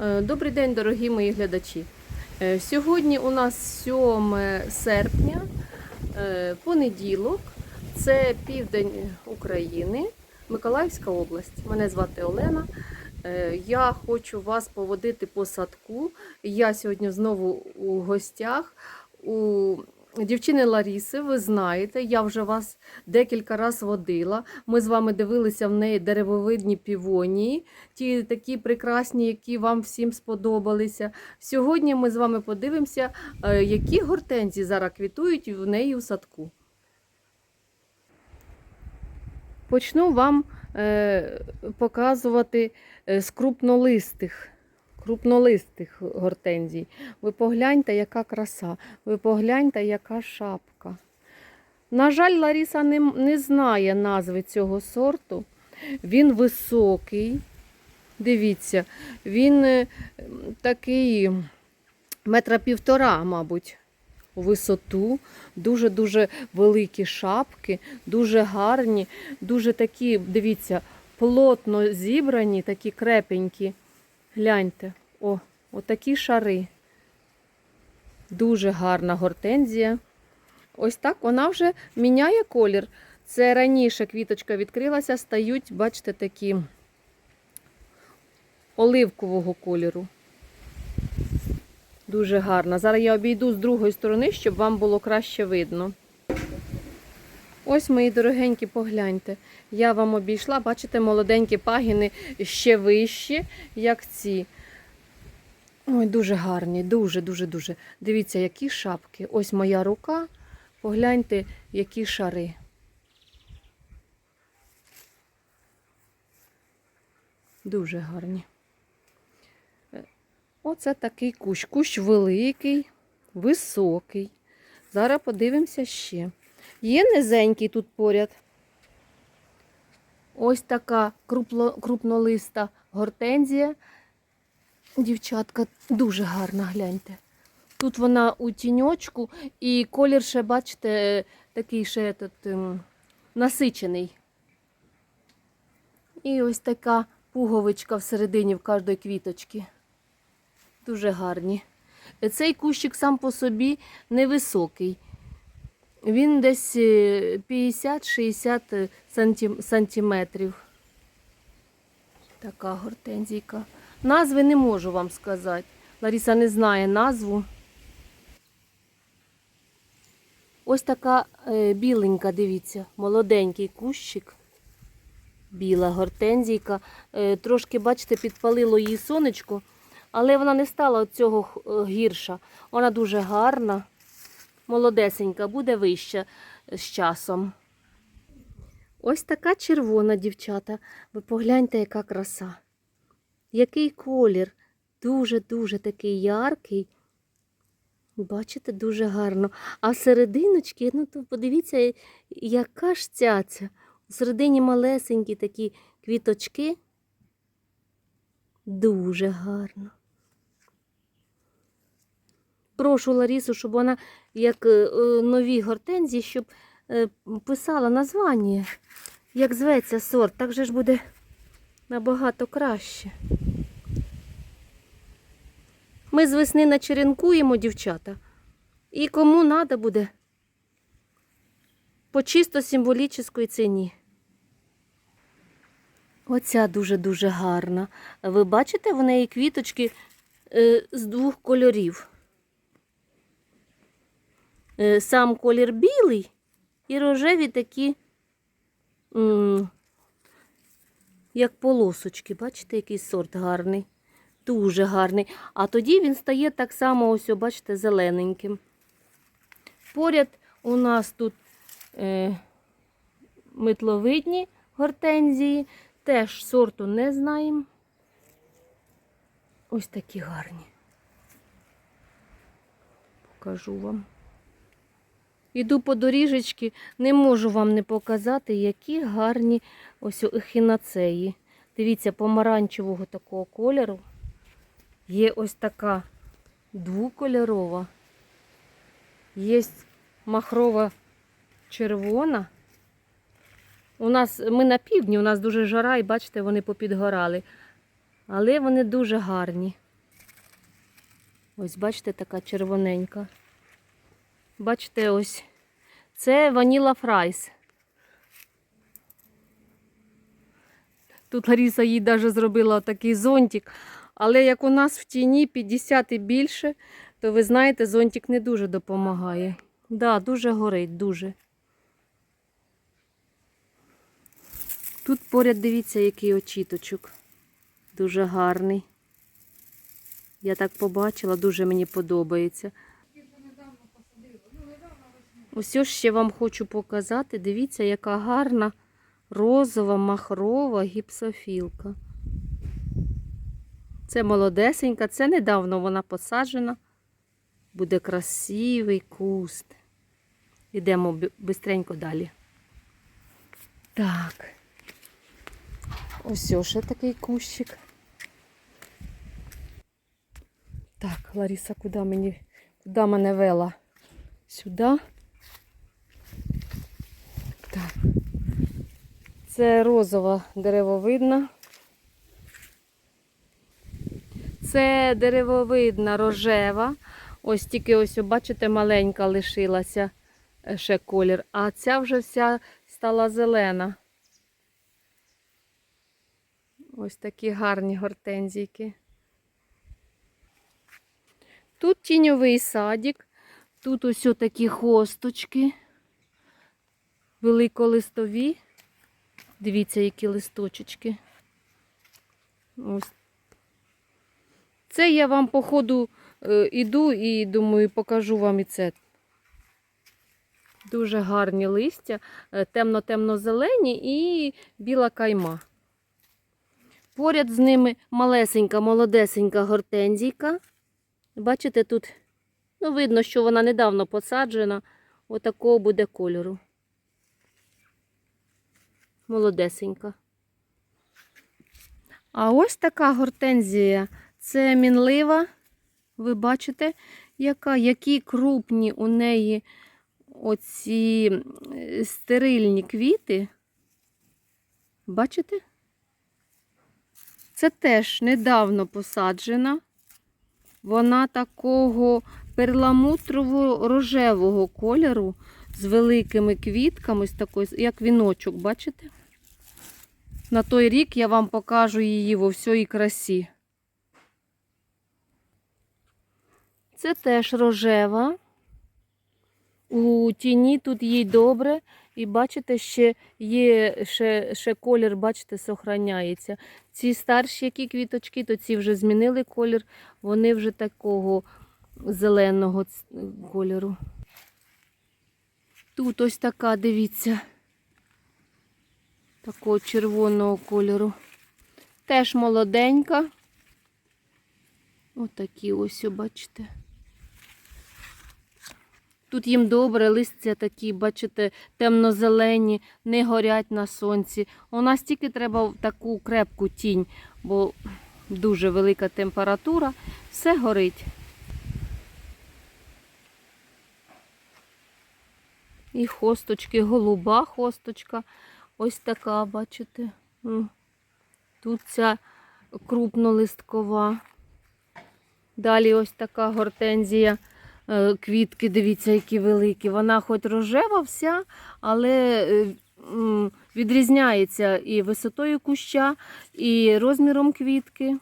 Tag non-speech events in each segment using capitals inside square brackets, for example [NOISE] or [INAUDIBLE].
Е, Добрий день, дорогі мої глядачі. Е, Сьогодні у нас 7 серпня, е, понеділок. Це південь України, Миколаївська область. Мене звати Олена. Я хочу вас поводити по садку. Я сьогодні знову у гостях у дівчини Ларіси. Ви знаєте, я вже вас декілька разів водила. Ми з вами дивилися в неї деревовидні півонії, ті такі прекрасні, які вам всім сподобалися. Сьогодні ми з вами подивимося, е, які гортензії зараз квітують в неї у садку. Почну вам е, показувати е, з крупнолистих, крупнолистих гортензій. Ви погляньте, яка краса, ви погляньте, яка шапка. На жаль, Ларіса не, не знає назви цього сорту. Він високий. Дивіться, він е, такий метра півтора, мабуть, у висоту. Дуже-дуже великі шапки, дуже гарні, дуже такі, дивіться, плотно зібрані, такі крепенькі. Гляньте, о, отакі шари. Дуже гарна гортензія. Ось так вона вже міняє колір. Це раніше квіточка відкрилася, стають, бачите, такі оливкового кольору. Дуже гарна. Зараз я обійду з другої сторони, щоб вам було краще видно. Ось, мої дорогенькі, погляньте. Я вам обійшла, бачите, молоденькі пагіни ще вищі, як ці. Ой, дуже гарні, дуже, дуже, дуже. Дивіться, які шапки. Ось моя рука. Погляньте, які шари. Дуже гарні. Оце такий кущ. Кущ великий, високий. Зараз подивимося ще. Є низенький тут поряд. Ось така крупнолиста гортензія. Дівчатка, дуже гарна, гляньте. Тут вона у тіньочку, і колір ще, бачите, такий ще этот, ем, насичений. І ось така пуговичка всередині в кожної квіточки. Дуже гарні. Цей кущик сам по собі невисокий. Він десь е, 50-60 сантим- сантиметрів. Така гортензійка. Назви не можу вам сказати. Ларіса не знає назву. Ось така е, біленька, дивіться, молоденький кущик. Біла гортензійка. Е, трошки, бачите, підпалило її сонечко, але вона не стала цього е, гірша. Вона дуже гарна, молодесенька, буде вища з часом. Ось така червона, дівчата. Ви погляньте, яка краса. Який колір. Дуже-дуже такий яркий. Бачите, дуже гарно. А серединочки, ну то подивіться, яка ж цяця. У середині малесенькі такі квіточки. Дуже гарно. Прошу Ларісу, щоб вона, як е, е, нові гортензії, щоб е, писала названня, як зветься сорт, так же ж буде набагато краще. Ми з весни начеренкуємо, дівчата. І кому треба буде по чисто символічної ціні. Оця дуже-дуже гарна. Ви бачите, в неї квіточки з двох кольорів. Е, сам колір білий і рожеві такі, як полосочки. Бачите, який сорт гарний. Дуже гарний. А тоді він стає так само, ось, бачите, зелененьким. Поряд у нас тут е, митловидні гортензії. Теж сорту не знаємо. Ось такі гарні. Покажу вам. Іду по доріжечки, не можу вам не показати, які гарні ось ехінацеї. Дивіться, помаранчевого такого кольору. Є ось така двокольорова. Є махрова червона. У нас ми на півдні, у нас дуже жара, і бачите, вони попідгорали. Але вони дуже гарні. Ось, бачите, така червоненька. Бачите, ось. Це ваніла фрайс. Тут Ларіса їй навіть зробила такий зонтик. Але як у нас в тіні 50 і більше, то ви знаєте, зонтик не дуже допомагає. Да, дуже горить, дуже. Тут поряд дивіться, який очіточок. Дуже гарний. Я так побачила, дуже мені подобається. Ось ще вам хочу показати. Дивіться, яка гарна розова махрова гіпсофілка. Це молодесенька, це недавно вона посаджена. Буде красивий куст. Йдемо бистренько далі. Так. Ось ще такий кущик. Так, Лариса, куди мені, куди мене вела? Сюди. Так. Це розова деревовидна. Це деревовидна рожева. Ось тільки ось, бачите, маленька лишилася е, ще колір, а ця вже вся стала зелена. Ось такі гарні гортензійки. Тут тіньовий садик, тут ось такі хосточки, великолистові. Дивіться, які листочечки. Ось. Це я вам, по ходу, е, іду і думаю, покажу вам і це. Дуже гарні листя, е, темно-темно-зелені і біла кайма. Поряд з ними малесенька, молодесенька гортензійка. Бачите, тут ну, видно, що вона недавно посаджена. Отакого буде кольору. Молодесенька. А ось така гортензія. Це мінлива. Ви бачите, яка, які крупні у неї оці е, стерильні квіти. Бачите? Це теж недавно посаджена. Вона такого перламутрово-рожевого кольору з великими квітками, з такою, як віночок, бачите? На той рік я вам покажу її во всій красі. Це теж рожева. У тіні тут їй добре. І бачите, ще є ще, ще колір, бачите, сохраняється. Ці старші які квіточки, то ці вже змінили колір, вони вже такого зеленого кольору. Тут ось така, дивіться, такого червоного кольору. Теж молоденька. Отакі ось, бачите. Тут їм добре, листя такі, бачите, темно-зелені, не горять на сонці. У нас тільки треба таку крепку тінь, бо дуже велика температура, все горить. І хосточки, голуба хосточка. Ось така, бачите. Тут ця крупнолисткова. Далі ось така гортензія. Е, Квітки, дивіться, які великі. Вона хоч рожева вся, але е, відрізняється і висотою куща, і розміром квітки.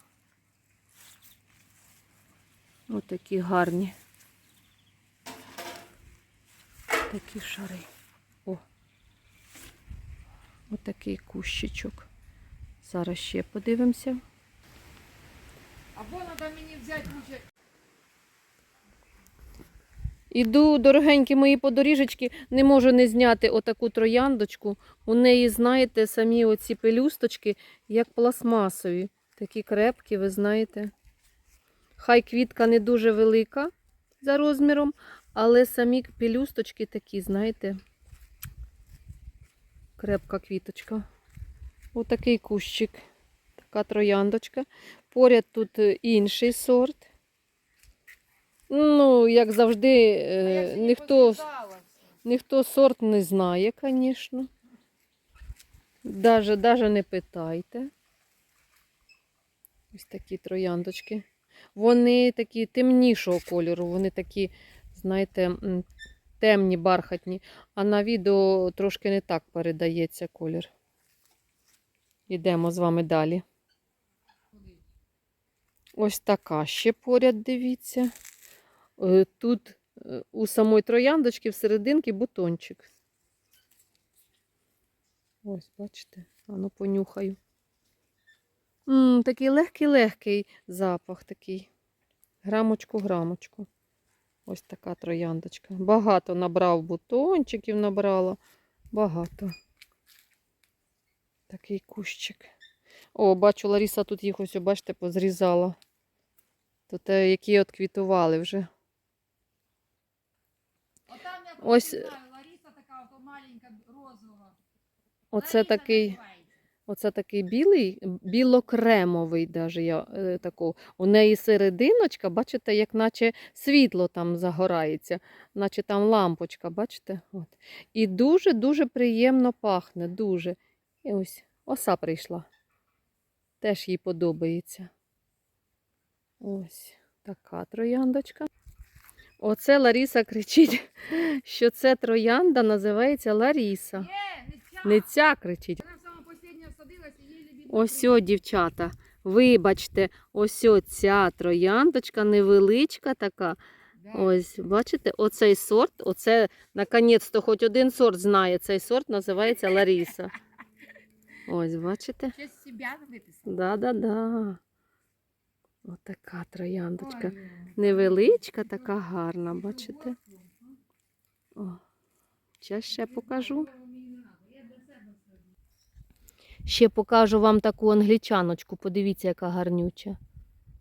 Ось такі гарні. Такі шари. О. Ось такий кущичок. Зараз ще подивимося. Або треба мені взяти лучше. Іду, дорогенькі мої подоріжечки, не можу не зняти отаку трояндочку. У неї, знаєте, самі оці пелюсточки, як пластмасові. Такі крепкі, ви знаєте. Хай квітка не дуже велика за розміром, але самі пелюсточки такі, знаєте, крепка квіточка. Отакий кущик, така трояндочка. Поряд тут е, інший сорт. Ну, як завжди, е, ніхто, ніхто сорт не знає, звісно. Даже, даже не питайте. Ось такі трояндочки. вони такі темнішого кольору, вони такі, знаєте, темні, бархатні. А на відео трошки не так передається колір. Йдемо з вами далі. Ось така ще поряд, дивіться. Е, Тут е, у самої трояндочки всерединки бутончик. Ось, бачите, ану понюхаю. м такий легкий-легкий запах такий. Грамочку, грамочку. Ось така трояндочка. Багато набрав бутончиків, набрала. Багато. Такий кущик. О, бачу, Ларіса тут їх ось, бачите, позрізала. Тут е, які от квітували вже. Ось- знаю, Лариса така маленька розова. Оце такий. Оце такий білий, білокремовий даже я е, такого. У неї серединочка, бачите, як наче світло там загорається, наче там лампочка, бачите? От. І дуже-дуже приємно пахне, дуже. І ось оса прийшла. Теж їй подобається. Ось така трояндочка. Оце Ларіса кричить, [LAUGHS] що це троянда називається Ларіса. Не ця кричить. Вона сама последня садилась і її любить. Ось, дівчата, вибачте, ось ця трояндочка невеличка така. Ось, бачите, оцей сорт, оце, наконець-то, хоч один сорт знає, цей сорт називається Ларіса. Ось, бачите? Щось себе виписала. Да-да-да. Отака трояндочка. Невеличка, така гарна, бачите? О, зараз ще покажу. Ще покажу вам таку англічаночку. Подивіться, яка гарнюча.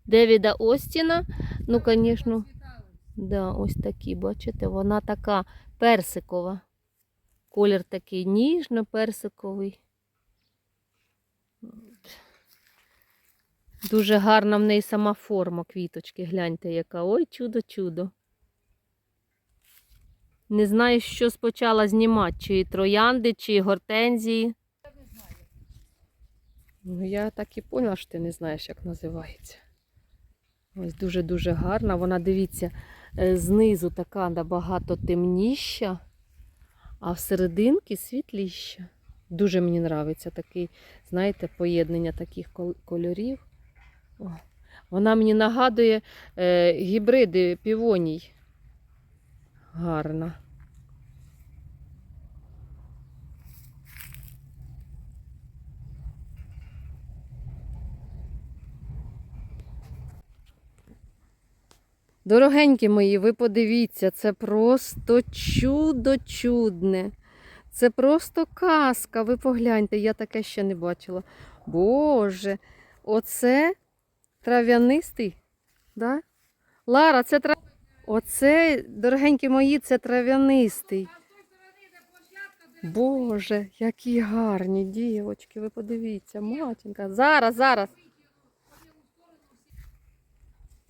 Девіда Остіна. Ну, звісно, да, ось такі, бачите, вона така персикова. Колір такий ніжно-персиковий. Дуже гарна в неї сама форма квіточки. Гляньте, яка. Ой, чудо-чудо. Не знаю, що спочала знімати, чи троянди, чи гортензії. Ну, я так і поняла, що ти не знаєш, як називається. Ось дуже-дуже гарна. Вона, дивіться, е, знизу така набагато темніша, а всерединки світліща. Дуже мені подобається такий, знаєте, поєднання таких кольорів. О, вона мені нагадує е, гібриди півоній. Гарна. Дорогенькі мої, ви подивіться, це просто чудо чудне. Це просто казка. Ви погляньте, я таке ще не бачила. Боже, оце трав'янистий. Да? Лара, це трав... Оце, дорогенькі мої, це трав'янистий. Боже, які гарні дівочки, ви подивіться, матінка. Зараз, зараз.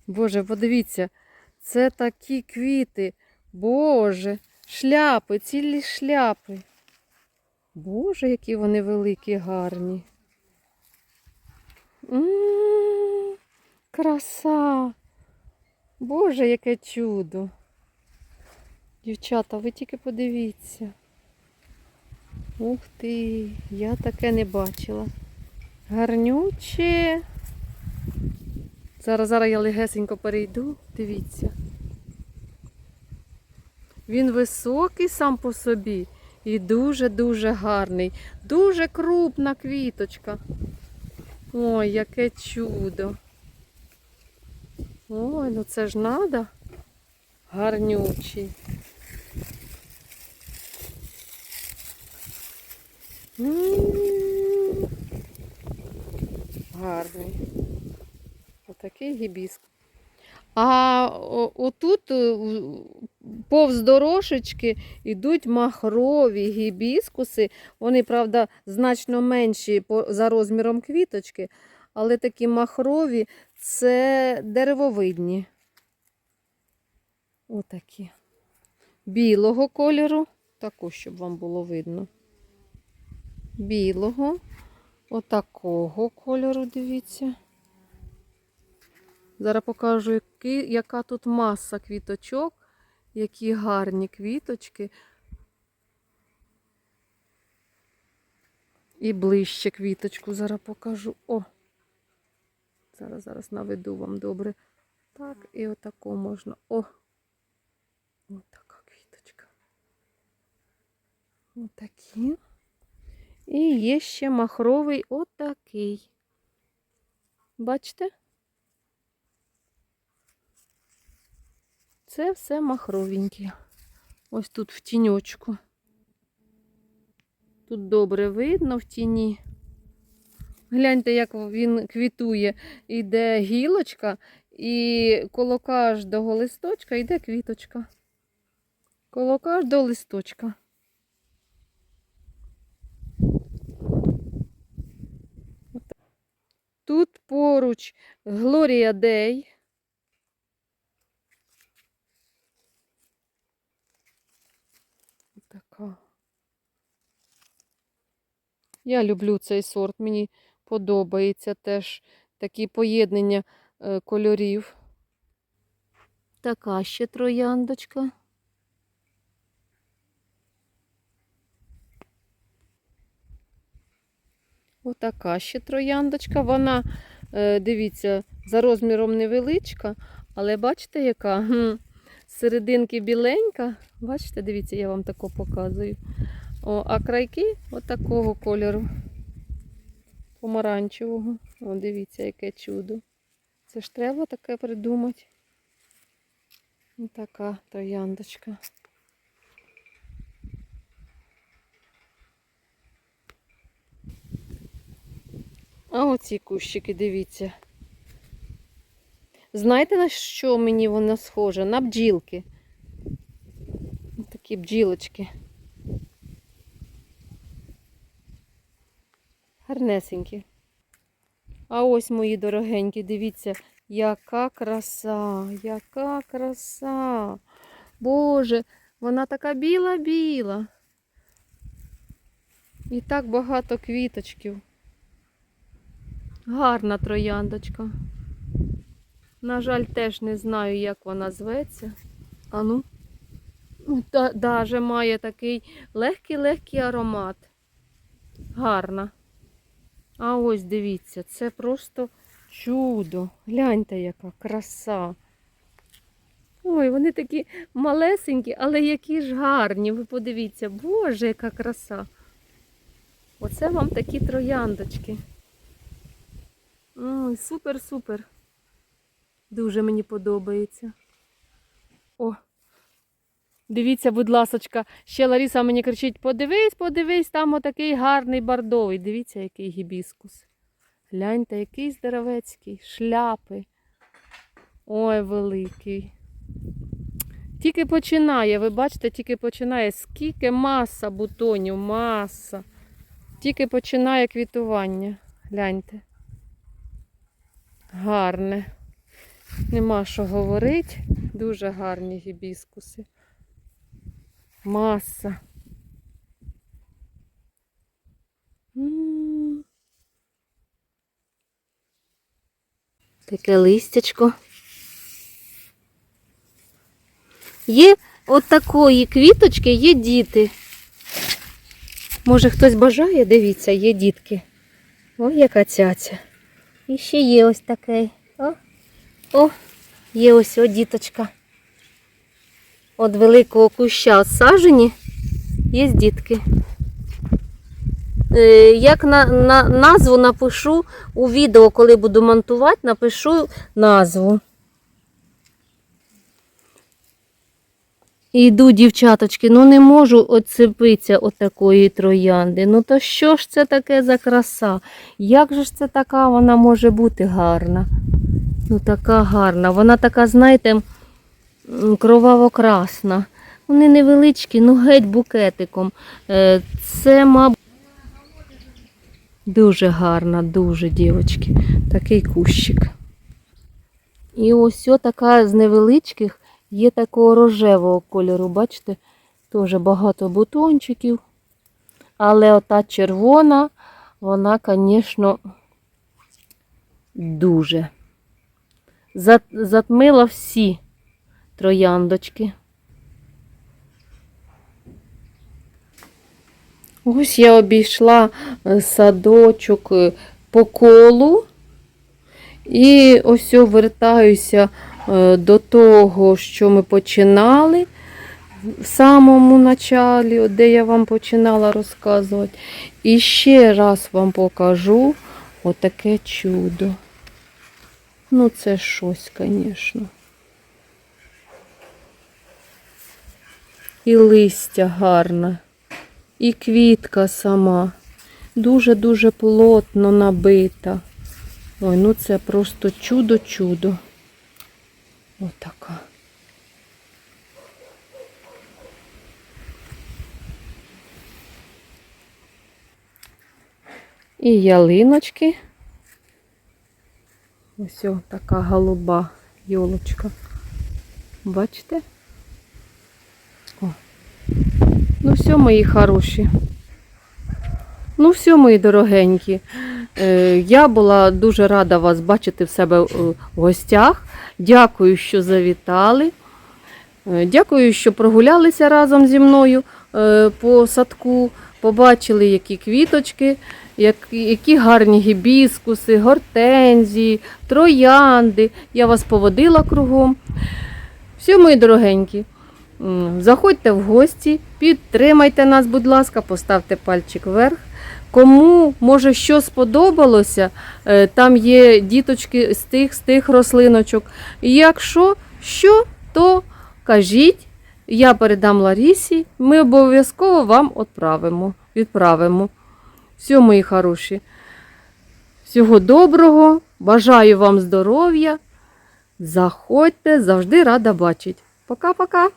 Боже, подивіться, це такі квіти. Боже, шляпи, цілі шляпи. Боже, які вони великі, гарні. М, краса. Боже, яке чудо. Дівчата, ви тільки подивіться. Ух ти, я таке не бачила. Гарнюче. Зараз, зараз я легесенько перейду. Дивіться. Він високий сам по собі і дуже-дуже гарний. Дуже крупна квіточка. Ой, яке чудо. Ой, ну це ж надо. Гарнючий. М. Гарний. Отакий гібіск. А отут е, повз дорожечки йдуть махрові гібіскуси. Вони, правда, значно менші за розміром квіточки, але такі махрові це деревовидні. Отакі. Білого кольору, також, щоб вам було видно. Білого, отакого кольору, дивіться. Зараз покажу, які, яка тут маса квіточок, які гарні квіточки. І ближче квіточку зараз покажу. О! Зараз, зараз наведу вам добре. Так, і отаку можна. О! Отака квіточка. Отакі. І є ще махровий отакий. Бачите? Це все махровеньке. Ось тут в тіньочку. Тут добре видно в тіні. Гляньте, як він квітує. Іде гілочка, і коло кожного листочка йде квіточка. Коло кожного листочка. Тут поруч Глорія Дей. Така. Я люблю цей сорт, мені подобається теж такі поєднання е, кольорів. Така ще трояндочка. Отака ще трояндочка. Вона, е, дивіться, за розміром невеличка, але бачите, яка? З Серединки біленька. Бачите, дивіться, я вам тако показую. О, а крайки отакого кольору. Помаранчевого. О, дивіться, яке чудо. Це ж треба таке придумати. Ось така трояндочка. А оці кущики, дивіться. Знаєте, на що мені воно схоже? На бджілки. Такі бджілочки. Гарнесенькі. А ось, мої дорогенькі, дивіться, яка краса, яка краса. Боже, вона така біла-біла. І так багато квіточків. Гарна трояндочка. На жаль, теж не знаю, як вона зветься. А ну. Даже має такий легкий-легкий аромат. Гарна. А ось дивіться, це просто чудо. Гляньте, яка краса. Ой, вони такі малесенькі, але які ж гарні. Ви подивіться, Боже, яка краса. Оце вам такі трояндочки. Ой, супер-супер. Дуже мені подобається. О, дивіться, будь ласочка, ще Ларіса мені кричить: подивись, подивись, там отакий гарний бордовий. Дивіться, який гібіскус. Гляньте, який здоровецький, шляпи. Ой, великий. Тільки починає, ви бачите, тільки починає. Скільки маса бутонів, маса. Тільки починає квітування. Гляньте. Гарне. Нема що говорити. Дуже гарні гібіскуси. Маса. Таке листячко. Є от такої квіточки, є діти. Може хтось бажає, дивіться, є дітки. Ой, яка цяця. І ще є ось такий. О, о, є ось о діточка. От великого куща сажені є дітки. Е, Як на, на назву напишу у відео, коли буду монтувати, напишу назву. І йду, дівчаточки, ну не можу оцепитися от такої троянди. Ну то що ж це таке за краса? Як же ж це така вона може бути гарна? Ну така гарна. Вона така, знаєте, кроваво-красна. Вони невеличкі, ну геть букетиком. Е, Це, мабуть, дуже гарна, дуже, дівчатки. Такий кущик. І ось така з невеличких є такого рожевого кольору, бачите, теж багато бутончиків. Але ота червона, вона, звісно, дуже. затмила всі трояндочки. Ось я обійшла е, садочок е, по колу. І ось вертаюся е, до того, що ми починали в самому началі, де я вам починала розказувати. І ще раз вам покажу отаке чудо. Ну, це щось, звісно. І листя гарне, і квітка сама. Дуже-дуже плотно набита. Ой, ну це просто чудо-чудо. Отака. І ялиночки. Ось о, така голуба йолочка. Бачите? Ну все, мої хороші. Ну, все, мої дорогенькі. Е, Я була дуже рада вас бачити в себе в гостях. Дякую, що завітали. Е, Дякую, що прогулялися разом зі мною е, по садку. Побачили, які квіточки, які гарні гібіскуси, гортензії, троянди. Я вас поводила кругом. Все, мої дорогенькі. Заходьте в гості, підтримайте нас, будь ласка, поставте пальчик вверх. Кому може що сподобалося, е, там є діточки з тих, з тих рослиночок. І якщо що, то кажіть, я передам Ларісі, ми обов'язково вам відправимо. відправимо. Все, мої хороші. Всього доброго, бажаю вам здоров'я. Заходьте, завжди рада бачити. Пока-пока.